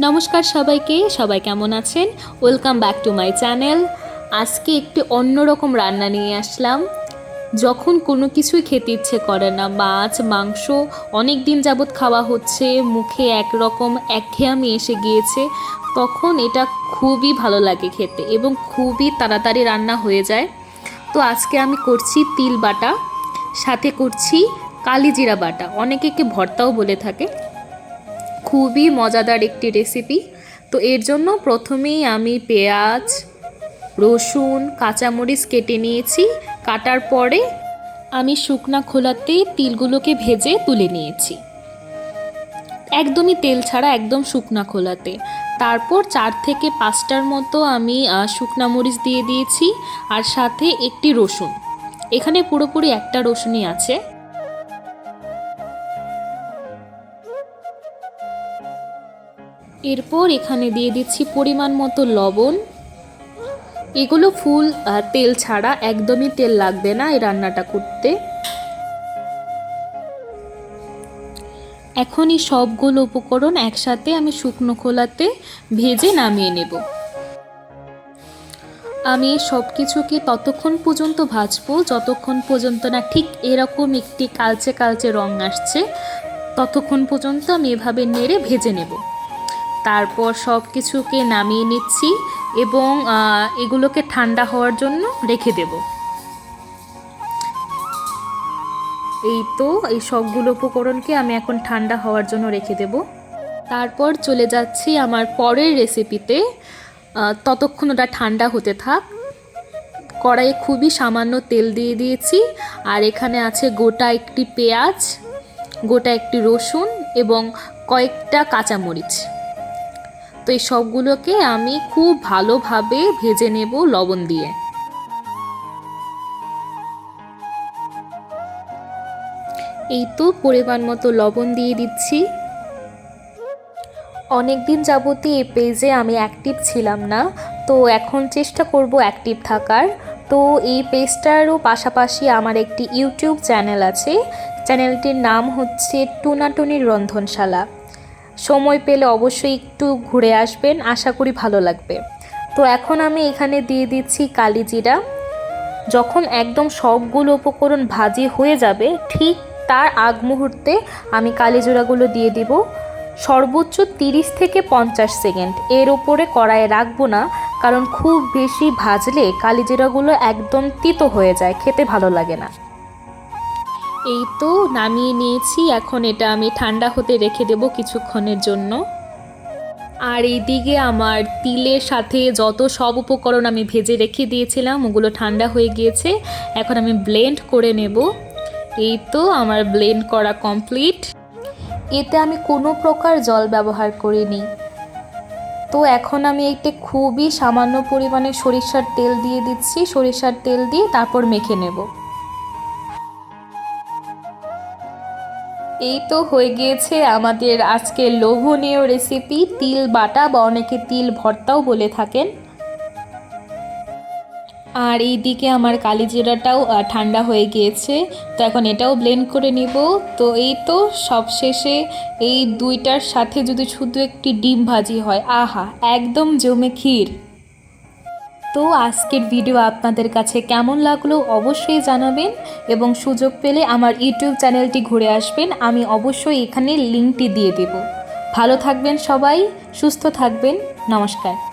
নমস্কার সবাইকে, সবাই কেমন আছেন? Welcome back to my channel আজকে একটি অন্যরকম রান্না নিয়ে আসলাম। যখন কোনো কিছুই খেতে ইচ্ছে করে না, মাছ, মাংস, অনেক দিন যাবৎ খাওয়া হচ্ছে, মুখে একরকম একঘেয়ামি এসে গিয়েছে, তখন এটা খুবই ভালো লাগে খেতে এবং খুবই তাড়াতাড়ি রান্না হয়ে যায়। তো আজকে আমি করছি তিল বাটা, সাথে করছি কালিজিরা বাটা। অনেকে কে ভর্তাও বলে থাকে। খুবই মজাদার একটি রেসিপি তো এর জন্য প্রথমেই আমি পেঁয়াজ, রসুন, কাঁচামরিচ কেটে নিয়েছি। কাটার পরে আমি শুকনা খোলাতে তিলগুলোকে ভেজে তুলে নিয়েছি। একদমই তেল ছাড়া একদম শুকনা খোলাতে। তারপর চার থেকে পাঁচটার মতো আমি শুকনা মরিচ দিয়ে দিয়েছি। আর সাথে একটি রসুন। এখানে পুরোপুরি একটা রসুনই আছে। এরপর এখানে দিয়ে দিচ্ছি পরিমাণ মতো লবণ। এগুলো ফুল আহ, তেল ছাড়া একদমই তেল লাগবে না এই রান্নাটা করতে। এখনই সবগুলো উপকরণ একসাথে আমি শুকনো খোলাতে ভেজে নামিয়ে নেব। আমি সব কিছুকে ততক্ষণ পর্যন্ত ভাজবো যতক্ষণ পর্যন্ত না ঠিক এরকম একটি কালচে কালচে রং আসছে ততক্ষণ পর্যন্ত আমি এভাবে নেড়ে ভেজে নেব। তারপর সব কিছুকে নামিয়ে নিচ্ছি এবং এগুলোকে ঠান্ডা হওয়ার জন্য রেখে দেব। এই তো, এই সবগুলো উপকরণকে আমি এখন ঠান্ডা হওয়ার জন্য রেখে দেব। তারপর চলে যাচ্ছি আমার পরের রেসিপিতে। ততক্ষণ ওটা ঠান্ডা হতে থাক। কড়াইয়ে খুবই সামান্য তেল দিয়ে দিয়েছি। আর এখানে আছে গোটা একটি পেঁয়াজ, গোটা একটি রসুন এবং কয়েকটা কাঁচামরিচ। তো এই সবগুলোকে আমি খুব ভালোভাবে ভেজে নেব লবণ দিয়ে। এই তো পরিমাণ মতো লবণ দিয়ে দিচ্ছি। অনেক দিন যাবতই এই পেজে আমি অ্যাক্টিভ ছিলাম না, তো এখন চেষ্টা করব অ্যাক্টিভ থাকার। তো এই পেজটারও পাশাপাশি আমার একটি ইউটিউব চ্যানেল আছে, চ্যানেলটির নাম হচ্ছে টুনাটুনির রন্ধনশালা। সময় পেলে অবশ্যই একটু ঘুরে আসবেন, আশা করি ভালো লাগবে। তো এখন আমি এখানে দিয়ে দিচ্ছি কালিজিরা যখন একদম সবগুলো উপকরণ ভাজি হয়ে যাবে, ঠিক তার আগ মুহূর্তে আমি কালিজিরাগুলো দিয়ে দিব। সর্বোচ্চ তিরিশ থেকে পঞ্চাশ সেকেন্ড এর ওপরে কড়াইয়ে রাখব না, কারণ খুব বেশি ভাজলে কালিজিরাগুলো একদম তিতো হয়ে যায়, খেতে ভালো লাগে না। এই তো নামিয়ে নিয়েছি, এখন এটা আমি ঠান্ডা হতে রেখে দেব কিছুক্ষণের জন্য। আর এইদিকে আমার তিলের সাথে যত সব উপকরণ আমি ভেজে রেখে দিয়েছিলাম, ওগুলো ঠান্ডা হয়ে গিয়েছে, এখন আমি ব্লেন্ড করে নেব। এই তো আমার ব্লেন্ড করা কমপ্লিট। এতে আমি কোনো প্রকার জল ব্যবহার করিনি। তো এখন আমি এতে খুবই সামান্য পরিমাণে সরিষার তেল দিয়ে দিচ্ছি, সরিষার তেল দিয়ে তারপর মেখে নেব। এই তো হয়ে গিয়েছে আমাদের আজকে লোভনীয় রেসিপি তিল বাটা বা অনেকে তিল ভর্তাও বলে থাকেন। আর এই দিকে আমার কালিজিরাটাও ঠান্ডা হয়ে গিয়েছে। তো এখন এটাও ব্লেন্ড করে নিব। তো এই তো সবশেষে এই দুইটার সাথে যদি শুধু একটি ডিম ভাজি হয়, আহা, একদম জমে ক্ষীর। তো আজকের ভিডিও আপনাদের কাছে কেমন লাগল অবশ্যই জানাবেন এবং সুযোগ পেলে আমার ইউটিউব চ্যানেলটি ঘুরে আসবেন। আমি অবশ্যই এখানে লিঙ্কটি দিয়ে দেব। ভালো থাকবেন সবাই, সুস্থ থাকবেন। নমস্কার।